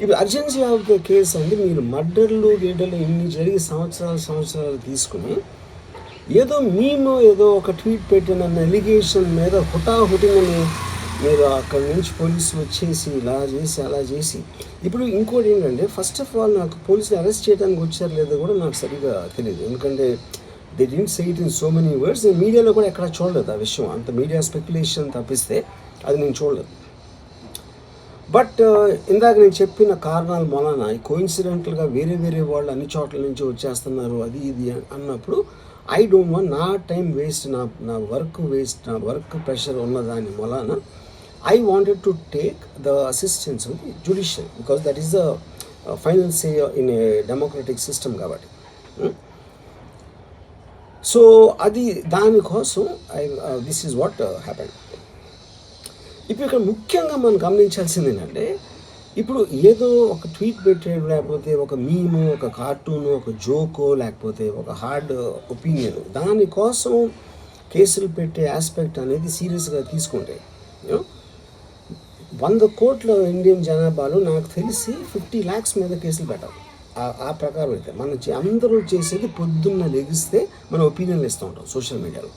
ఇప్పుడు urgency of the case అంటే మీరు మర్డర్లు గేటర్లు ఇన్ని జరిగి సంవత్సరాలు సంవత్సరాలు తీసుకుని ఏదో మేము ఏదో ఒక ట్వీట్ పెట్టిన ఎలిగేషన్ మీద హుటాహుటిని మీరు అక్కడి నుంచి పోలీసులు వచ్చేసి ఇలా చేసి అలా చేసి. ఇప్పుడు ఇంకోటి ఏంటంటే ఫస్ట్ ఆఫ్ ఆల్ నాకు పోలీసులు అరెస్ట్ చేయడానికి వచ్చారు లేదో కూడా నాకు సరిగా తెలియదు ఎందుకంటే they didn't say it in so many words నేను మీడియాలో కూడా ఎక్కడ చూడలేదు ఆ విషయం. అంత మీడియా స్పెక్యులేషన్ తప్పిస్తే అది నేను చూడలేదు. బట్ uh, ఇందాక నేను చెప్పిన కారణాల మూలాన ఈ కోయిన్సిడెంటల్గా వేరే వేరే వాళ్ళు అన్ని చోట్ల నుంచి వచ్చేస్తున్నారు అది ఇది అన్నప్పుడు ఐ డోంట్ వాంట్ నా టైం వేస్ట్ నా నా వర్క్ వేస్ట్ నా వర్క్ ప్రెషర్ ఉన్నదాని మూలాన I wanted to take the assistance of the judicial because that is the final say in a democratic system కాబట్టి. Hmm? సో అది దానికోసం I this is what happened ఇప్పుడు ఇక్కడ ముఖ్యంగా మనం గమనించాల్సింది ఏంటంటే ఇప్పుడు ఏదో ఒక ట్వీట్ పెట్టేయడం లేకపోతే ఒక మీము ఒక కార్టూన్ ఒక జోకో లేకపోతే ఒక హార్డ్ ఒపీనియన్. దానికోసం కేసులు పెట్టే ఆస్పెక్ట్ అనేది సీరియస్గా తీసుకుంటే వంద కోట్ల ఇండియన్ జనాభాలో నాకు తెలిసి ఫిఫ్టీ ల్యాక్స్ మీద కేసులు పెట్టాలి ఆ- ఆ ప్రకారం అయితే. మనం అందరూ చేసేది పొద్దున్న లెగిస్తే మన ఒపీనియన్లు ఇస్తూ ఉంటాం సోషల్ మీడియాలో.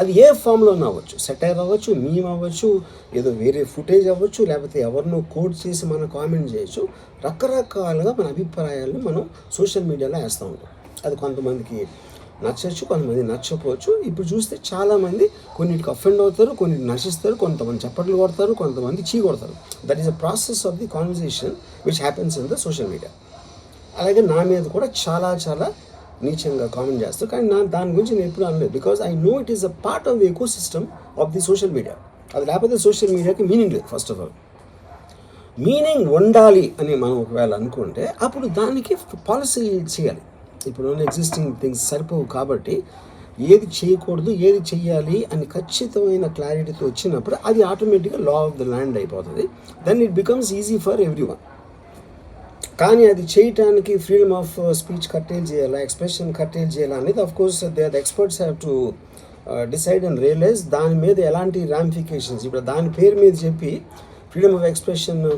అది ఏ ఫామ్లో అవ్వచ్చు. సెటైర్ అవ్వచ్చు మీమ్ అవ్వచ్చు ఏదో వేరే ఫుటేజ్ అవ్వచ్చు లేకపోతే ఎవరినో కోడ్ చేసి మనం కామెంట్ చేయొచ్చు. రకరకాలుగా మన అభిప్రాయాలను మనం సోషల్ మీడియాలో వేస్తూ ఉంటాం. అది కొంతమందికి నచ్చచ్చు కొంతమంది నచ్చకపోవచ్చు. ఇప్పుడు చూస్తే చాలామంది కొన్నిటికి అఫెండ్ అవుతారు కొన్ని నశిస్తారు కొంతమంది చప్పట్లు కొడతారు కొంతమంది చీ కొడతారు. That is a process of the conversation which happens in the social media అలాగే నా మీద కూడా చాలా చాలా నీచంగా కామెంట్ చేస్తారు కానీ నా దాని గురించి నేను ఎప్పుడు అనలేదు. Because I know it is a part of the ecosystem of the social media అది లేకపోతే సోషల్ మీడియాకి మీనింగ్ లేదు ఫస్ట్ ఆఫ్ ఆల్ మీనింగ్ ఉండాలి అని మనం ఒకవేళ అనుకుంటే అప్పుడు దానికి పాలసీ చేయాలి. ఇప్పుడు ఎగ్జిస్టింగ్ థింగ్స్ సరిపోవు కాబట్టి ఏది చేయకూడదు ఏది చేయాలి అని ఖచ్చితమైన క్లారిటీతో వచ్చినప్పుడు అది ఆటోమేటిక్గా లా ఆఫ్ ద ల్యాండ్ అయిపోతుంది. Then it becomes easy for everyone కానీ అది చేయటానికి ఫ్రీడమ్ ఆఫ్ స్పీచ్ కట్టేల్ చేయాలా ఎక్స్ప్రెషన్ కట్టేల్ చేయాలా అనేది of course they the experts have to decide and realise దాని మీద ఎలాంటి రామిఫికేషన్స్ ఇప్పుడు దాని పేరు మీద చెప్పి ఫ్రీడమ్ ఆఫ్ ఎక్స్ప్రెషన్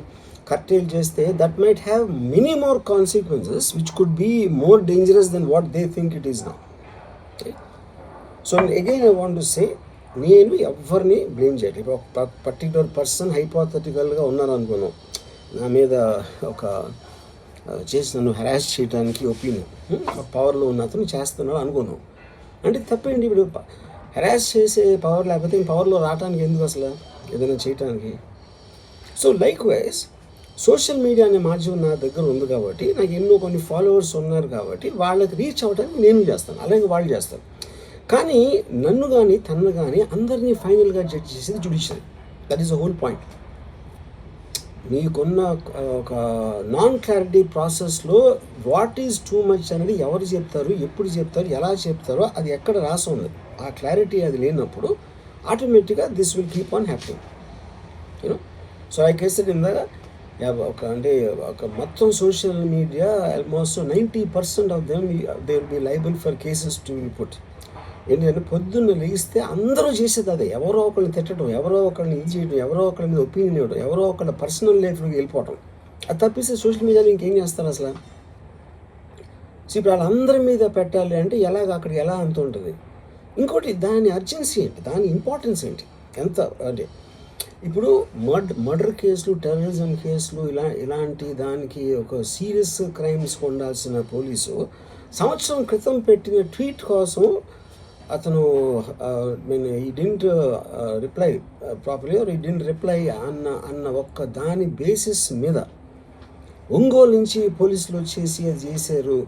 కర్టైల్ చేస్తే that might have many more consequences which could be more dangerous than what they think it is నా so again I want to say నేను ఎవరిని బ్లేమ్ చేయట్లేదు. ఇప్పుడు ఒక పర్టికులర్ పర్సన్ హైపోథటికల్గా ఉన్నాను అనుకున్నాం నా మీద ఒక చేసి నన్ను హెరాస్ చేయడానికి ఒపీనియన్. పవర్లో ఉన్న అతను చేస్తున్నాడు అనుకున్నాం. అంటే తప్పేంటి ఇప్పుడు హెరాస్ చేసే పవర్ లేకపోతే పవర్లో రావడానికి ఎందుకు అసలు? ఏదైనా చేయటానికి. So likewise social media అనే మాధ్యమం నా దగ్గర ఉంది కాబట్టి నాకు ఎన్నో కొన్ని ఫాలోవర్స్ ఉన్నారు కాబట్టి వాళ్ళకి రీచ్ అవ్వడానికి నేను చేస్తాను. అలాగే వాళ్ళు చేస్తారు. కానీ నన్ను కానీ తన్ను కానీ అందరినీ ఫైనల్గా జడ్జ్ చేసేది judiciary that is a whole point మీకున్న ఒక నాన్ క్లారిటీ ప్రాసెస్లో వాట్ ఈజ్ టూ మచ్ అనేది ఎవరు చెప్తారు ఎప్పుడు చెప్తారు ఎలా చెప్తారో అది ఎక్కడ రాసి ఉంది. ఆ క్లారిటీ అది లేనప్పుడు ఆటోమేటిక్గా this will keep on happy you know so I said ఇందాక ఒక అంటే ఒక మొత్తం social media almost ninety percent of them they will be liable for cases to input ఏంటంటే పొద్దున్న లేస్తే అందరూ చేసేది అదే. ఎవరో ఒకరిని తిట్టడం ఎవరో ఒకరిని ఇది చేయడం ఎవరో ఒకరి మీద ఒపీనియన్ ఇవ్వడం ఎవరో ఒకళ్ళ పర్సనల్ లైఫ్లోకి వెళ్ళిపోవడం అది తప్పిస్తే సోషల్ మీడియాలో ఇంకేం చేస్తారు అసలు? సో ఇప్పుడు వాళ్ళందరి మీద పెట్టాలి అంటే ఎలాగ అక్కడ ఎలా అంత ఉంటుంది? ఇంకోటి దాని అర్జెన్సీ ఏంటి? దాని ఇంపార్టెన్స్ ఏంటి? ఎంత? అంటే ఇప్పుడు మర్డ్ మర్డర్ కేసులు టెర్రరిజం కేసులు ఇలా ఇలాంటి దానికి ఒక సీరియస్ క్రైమ్స్ ఉండాల్సిన పోలీసు సంవత్సరం క్రితం పెట్టిన ట్వీట్ కోసం అతను mean he didn't reply properly he didn't reply అన్న అన్న ఒక్క దాని బేసిస్ మీద ఒంగోలు నుంచి పోలీసులు వచ్చేసి అది చేశారు.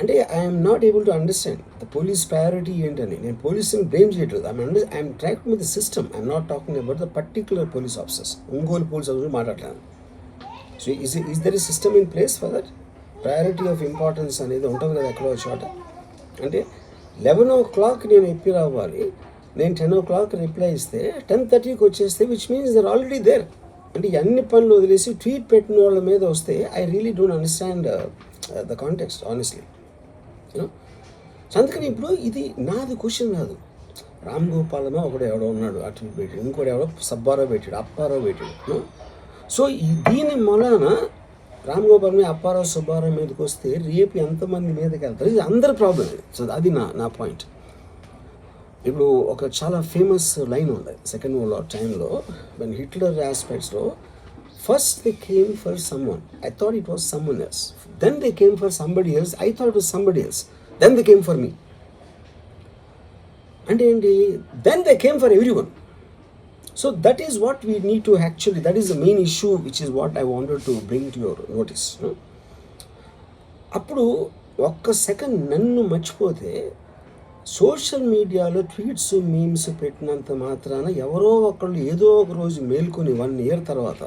అంటే I'm not able to understand the police priority ఏంటని. నేను పోలీసుని బ్లేమ్ చేయట్లేదు. I'm under I'm track with the system I'm not talking about the particular police officers Ongole police officer మాట్లాడలేను so is is there system in place for that priority of importance అనేది ఉంటుంది కదా ఎక్కడో చోట. అంటే eleven ఓ clock నేను ఎప్పి రావాలి నేను టెన్ ఓ క్లాక్ రిప్లై ఇస్తే టెన్ థర్టీకి వచ్చేస్తే which means there already there అంటే అన్ని పనులు వదిలేసి ట్వీట్ పెట్టిన వాళ్ళ మీద వస్తే I really don't understand the context honestly so అందుకని ఇప్పుడు ఇది నాది క్వశ్చన్ కాదు. రామ్ గోపాలమ్మ ఒకడు ఎవడో ఉన్నాడు అటు పెట్టాడు ఇంకోటి ఎవడో సబ్బారావు పెట్టాడు అప్పారావు పెట్టాడు. సో దీని మూలాన రామ్ గోపాల్ మీద అప్పారావు సుబ్బారావు మీదకి వస్తే రేపు ఎంతమంది మీదకి వెళ్తారు? ఇది అందరి ప్రాబ్లం సో అది నా నా పాయింట్ ఇప్పుడు ఒక చాలా ఫేమస్ లైన్ ఉంది. సెకండ్ వరల్డ్ వార్ టైంలో then Hitler ఆస్పెక్ట్స్లో first they came for someone I thought it was someone else then they came for somebody else I thought it was somebody else then they came for me అంటే ఏంటి then they came for everyone so that is what we need to actually that is the main issue which is what I wanted to bring to your notice అప్పుడు ఒక్క second నన్ను మర్చిపోతే social మీడియాలో tweets memes పెట్టినంత మాత్రాన ఎవరో ఒకళ్ళు ఏదో ఒక రోజు మేల్కొని వన్ ఇయర్ తర్వాత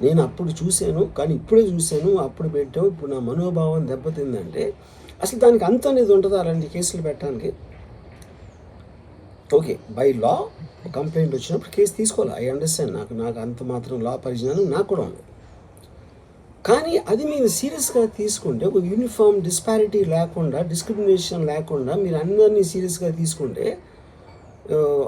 నేను అప్పుడు చూశాను కానీ ఇప్పుడే చూశాను అప్పుడు పెట్టావు ఇప్పుడు నా మనోభావం దెబ్బతిందంటే అసలు దానికి అంత అనేది ఉంటుందా అలాంటి కేసులు పెట్టడానికి? ఓకే బై లా కంప్లైంట్ వచ్చినప్పుడు కేసు తీసుకోవాలి. ఐ అండర్స్టాండ్ నాకు నాకు అంత మాత్రం లా పరిజ్ఞానం నాకు కూడా ఉంది. కానీ అది మీరు సీరియస్గా తీసుకుంటే ఒక యూనిఫామ్ డిస్పారిటీ లేకుండా డిస్క్రిమినేషన్ లేకుండా మీరు అందరినీ సీరియస్గా తీసుకుంటే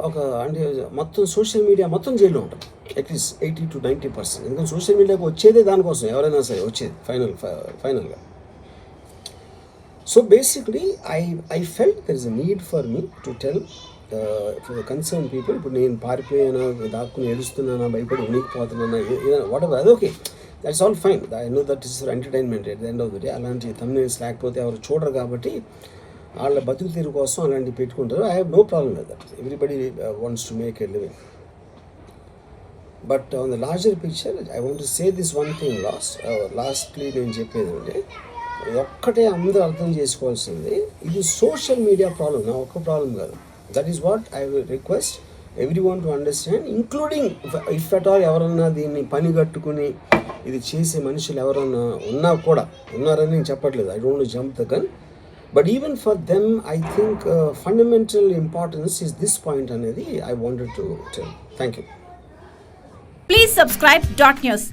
ఒక అంటే మొత్తం సోషల్ మీడియా మొత్తం జైల్లో ఉంటుంది at least eighty to ninety percent ఎందుకంటే సోషల్ మీడియాకి వచ్చేదే దానికోసం. ఎవరైనా సరే వచ్చేది ఫైనల్ ఫైనల్గా so basically I I felt there is a need for me to tell concern people ఇప్పుడు నేను పారిపోయానా దాక్కుని ఏడుస్తున్నానా భయపడి ఉనికిపోతున్నానా వాట్ ఎవర్ అది okay that's all fine I know that is for entertainment at the end of the day అలాంటి thumbnails లేకపోతే ఎవరు చూడరు కాబట్టి వాళ్ళ బతుకు తీరు కోసం అలాంటివి పెట్టుకుంటారు. I have no problem with that everybody wants to make a living but on the larger picture I want to say this one thing last lastly నేను చెప్పేది అంటే ఒక్కటే అందరూ అర్థం చేసుకోవాల్సింది ఇది సోషల్ మీడియా ప్రాబ్లం నా ఒక్క ప్రాబ్లం కాదు. That is what I will request everyone to understand including if at all ఎవరన్నా దీన్ని పని కట్టుకుని ఇది చేసే మనుషులు ఎవరన్నా ఉన్నా కూడా ఉన్నారని నేను చెప్పట్లేదు. I don't jump the gun but even for them I think fundamental importance is this point అనేది I wanted to tell thank you please subscribe dot news